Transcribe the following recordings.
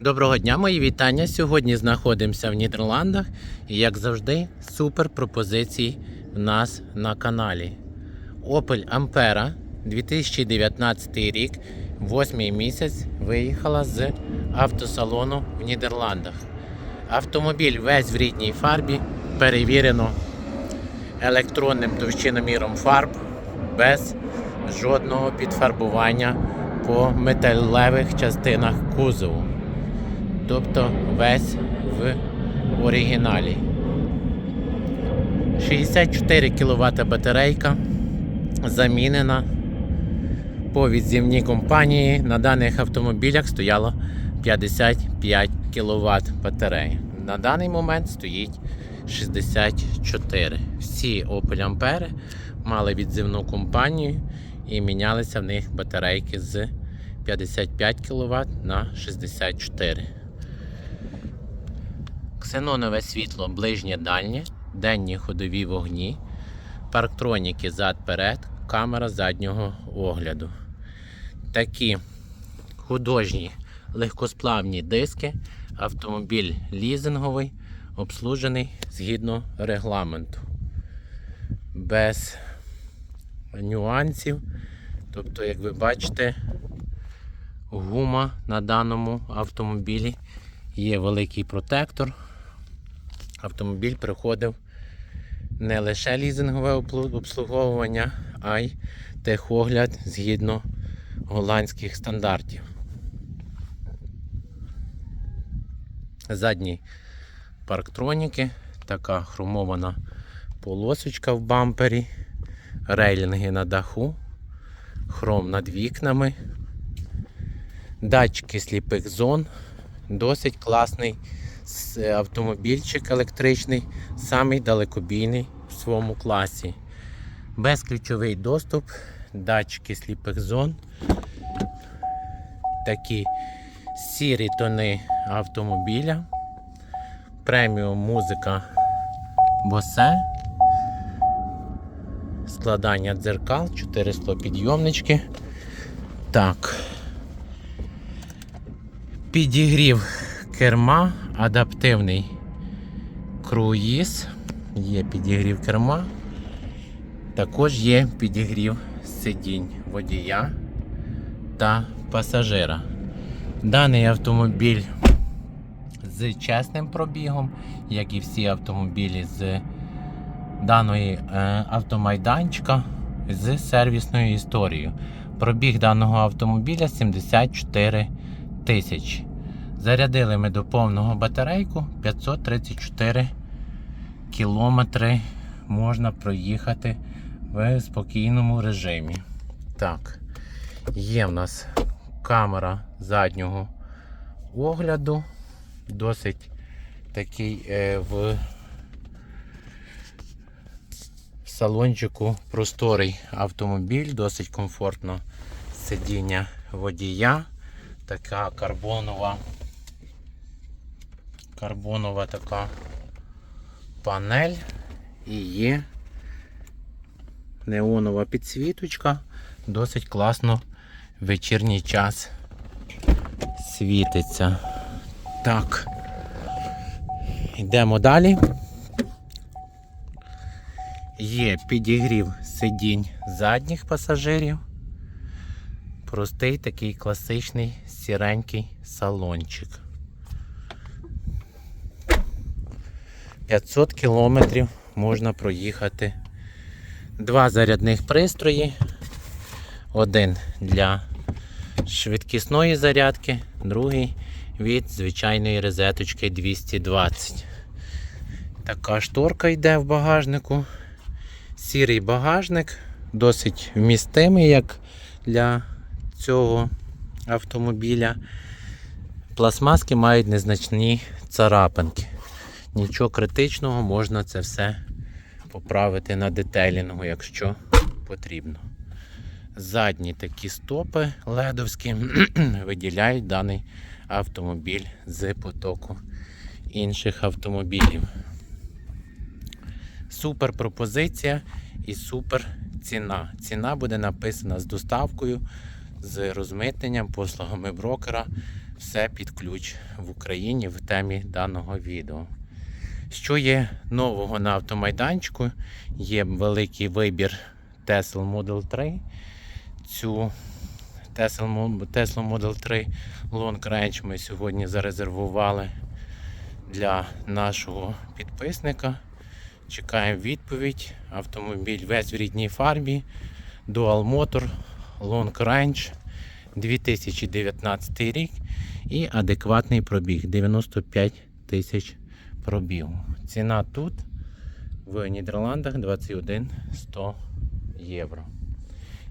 Доброго дня, мої вітання. Сьогодні знаходимося в Нідерландах і, як завжди, супер пропозиції в нас на каналі. Opel Ampera 2019 рік, 8 місяць, виїхала з автосалону в Нідерландах. Автомобіль весь в рідній фарбі, перевірено електронним товщиноміром фарб без жодного підфарбування по металевих частинах кузову. Тобто весь в оригіналі. 64 кВт батарейка замінена по відзівній компанії. На даних автомобілях стояло 55 кВт батареї. На даний момент стоїть 64. Всі Opel Ampere мали відзивну компанію і мінялися в них батарейки з 55 кВт на 64. Ксенонове світло ближнє дальнє, денні ходові вогні, парктроніки зад-перед, камера заднього огляду. Такі художні легкосплавні диски, автомобіль лізинговий, обслужений згідно регламенту. Без нюансів. Тобто, як ви бачите, гума на даному автомобілі є великий протектор. Автомобіль приходив не лише лізингове обслуговування, а й техогляд згідно голландських стандартів. Задні парктроніки, така хромована полосочка в бампері, рейлінги на даху, хром над вікнами, датчики сліпих зон, досить класний автомобільчик електричний, самий далекобійний в своєму класі. Безключовий доступ, датчики сліпих зон, такі сірі тони автомобіля, преміум музика Bose, складання дзеркал, 400 підйомнички. Так. Підігрів керма, адаптивний круїз, є підігрів керма, також є підігрів сидінь водія та пасажира. Даний автомобіль з чесним пробігом, як і всі автомобілі з даної е, автомайданчика з сервісною історією. Пробіг даного автомобіля 74 тисячі. Зарядили ми до повного батарейку 534 кілометри можна проїхати в спокійному режимі. Так, є в нас камера заднього огляду, досить такий е, в салончику просторий автомобіль, досить комфортно сидіння водія така карбонова, карбонова така панель і є неонова підсвіточка. Досить класно в вечірній час світиться. Так, йдемо далі. Є підігрів сидінь задніх пасажирів. Простий такий класичний сіренький салончик. 500 кілометрів можна проїхати. Два зарядних пристрої. Один для швидкісної зарядки, другий від звичайної розеточки 220. Така шторка йде в багажнику. Сірий багажник, досить вмістимий, як для цього автомобіля. Пластмаски мають незначні царапинки. Нічого критичного, можна це все поправити на детелінгу, якщо потрібно. Задні такі стопи ледовські виділяють даний автомобіль з потоку інших автомобілів. Супер пропозиція і супер ціна. Ціна буде написана з доставкою, з розмитненням, послугами брокера. Все під ключ в Україні в темі даного відео. Що є нового на автомайданчику? Є великий вибір Tesla Model 3. Цю Tesla Model 3 Long Range ми сьогодні зарезервували для нашого підписника. Чекаємо відповідь. Автомобіль весь в рідній фарбі. Dual Motor Long Range 2019 рік і адекватний пробіг 95 тисяч пробігу. Ціна тут в Нідерландах 21 100 євро.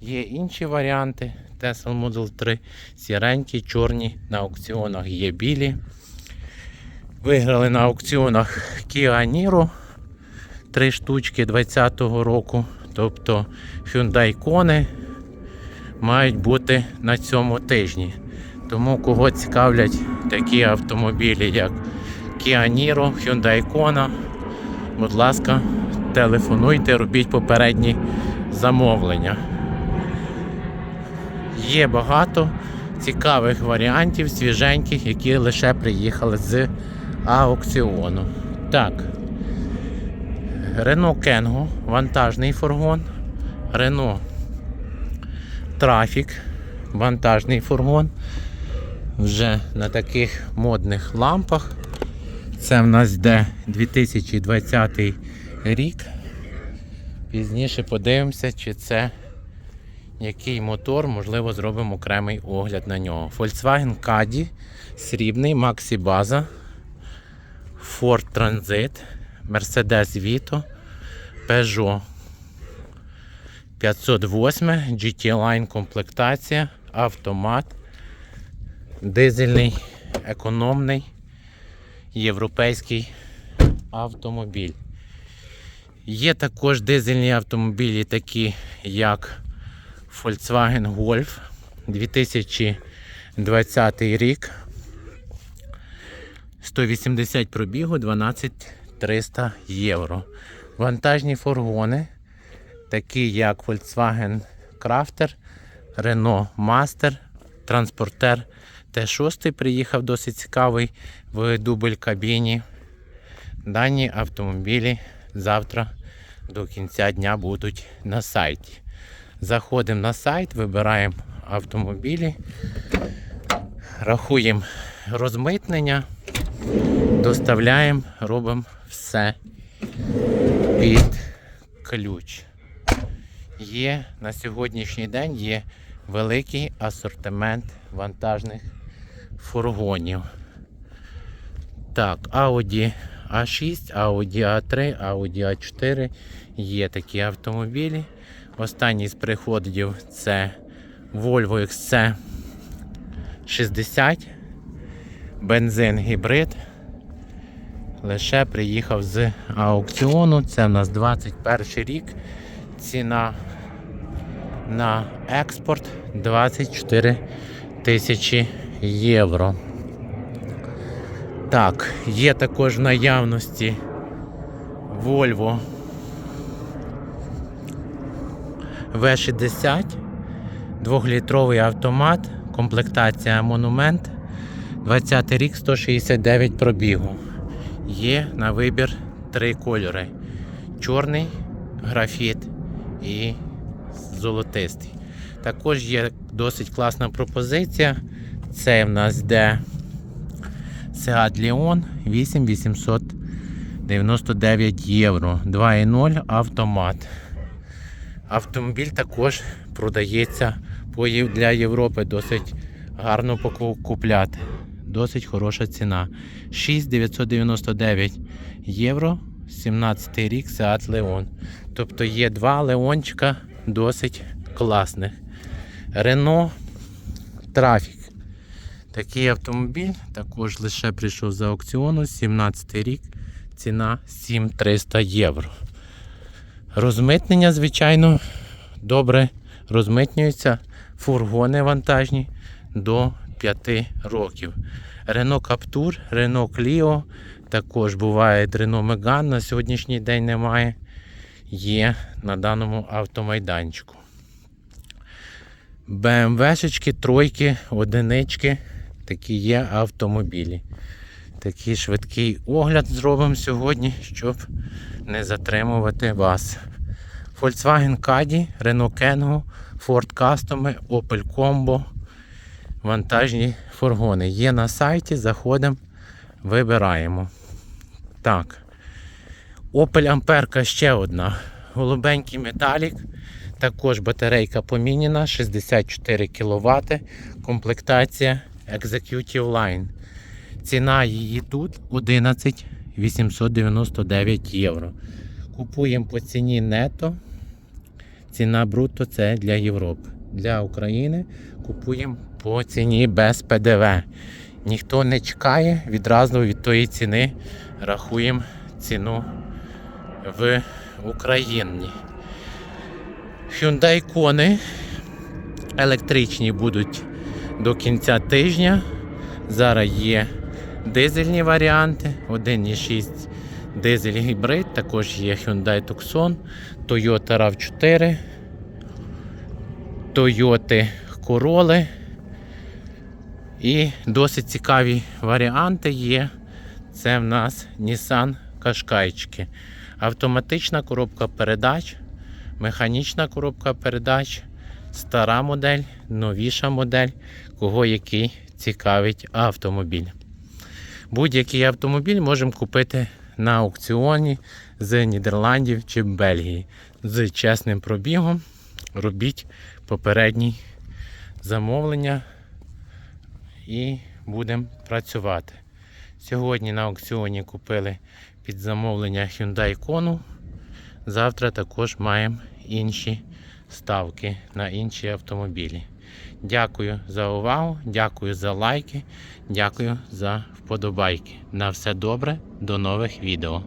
Є інші варіанти Tesla Model 3, сіренькі, чорні, на аукціонах є білі. Виграли на аукціонах Kia Niro 3 штучки 2020 року. Тобто Hyundai Kona мають бути на цьому тижні. Тому кого цікавлять такі автомобілі, як Kia Niro, Hyundai Kona, будь ласка, телефонуйте, робіть попередні замовлення. Є багато цікавих варіантів, свіженьких, які лише приїхали з аукціону. Так. Renault Kangoo, вантажний фургон. Renault Traffic, вантажний фургон. Вже на таких модних лампах. Це в нас йде 2020 рік. Пізніше подивимося, чи це який мотор, можливо, зробимо окремий огляд на нього. Volkswagen Caddy, срібний, Maxi База, Ford Transit, Mercedes Vito, Peugeot 508, GT Line комплектація, автомат, дизельний, економний, європейський автомобіль. Є також дизельні автомобілі, такі як Volkswagen Golf 2020 рік. 180 пробігу, 12300 євро. Вантажні фургони, такі як Volkswagen Crafter, Renault Master, Транспортер Т6 приїхав досить цікавий в дубль кабіні. Дані автомобілі завтра до кінця дня будуть на сайті. Заходимо на сайт, вибираємо автомобілі, рахуємо розмитнення, доставляємо, робимо все під ключ. Є на сьогоднішній день є великий асортимент вантажних фургонів. Так, Audi A6, Audi A3, Audi A4 є такі автомобілі. Останній з приходів це Volvo XC60, бензин гібрид. Лише приїхав з аукціону. Це в нас 21 рік. Ціна на експорт 24 тисячі євро. Так, є також в наявності Volvo V60, 2-літровий автомат, комплектація Монумент, 20 рік 169 пробігу. Є на вибір три кольори: чорний, графіт і золотистий. Також є досить класна пропозиція. Це в нас йде Seat Leon 8899 євро. 2.0 автомат. Автомобіль також продається для Європи досить гарно купляти. Досить хороша ціна. 6,999 євро. 17 рік Seat Leon. Тобто є два Леончика досить класних. Renault Trafic. Такий автомобіль також лише прийшов з аукціону. 17 рік. Ціна 7300 євро. Розмитнення, звичайно, добре розмитнюються фургони вантажні до 5 років. Renault Captur, Renault Clio, також буває Renault Megane, на сьогоднішній день немає. Є на даному автомайданчику. БМВшечки, тройки, одинички. Такі є автомобілі. Такий швидкий огляд зробимо сьогодні, щоб не затримувати вас. Volkswagen Caddy, Renault Kangoo, Ford Custom, Opel Combo, вантажні фургони. Є на сайті, заходимо, вибираємо. Так. Opel Амперка ще одна. Голубенький металік. Також батарейка поміняна, 64 кВт. Комплектація Executive Line. Ціна її тут 11 899 євро. Купуємо по ціні нето. Ціна бруто це для Європи. Для України купуємо по ціні без ПДВ. Ніхто не чекає, відразу від тої ціни рахуємо ціну в Україні. Hyundai Kona електричні будуть до кінця тижня. Зараз є дизельні варіанти, 1,6 дизель гібрид, також є Hyundai Tucson, Toyota RAV4, Toyota Corolla. І досить цікаві варіанти є. Це в нас Nissan Qashqai'чики. Автоматична коробка передач, механічна коробка передач, стара модель, новіша модель, кого який цікавить автомобіль. Будь-який автомобіль можемо купити на аукціоні з Нідерландів чи Бельгії з чесним пробігом. Робіть попередній замовлення і будемо працювати. Сьогодні на аукціоні купили під замовлення Hyundai Kona. Завтра також маємо інші ставки на інші автомобілі. Дякую за увагу, дякую за лайки, дякую за вподобайки. На все добре, до нових відео.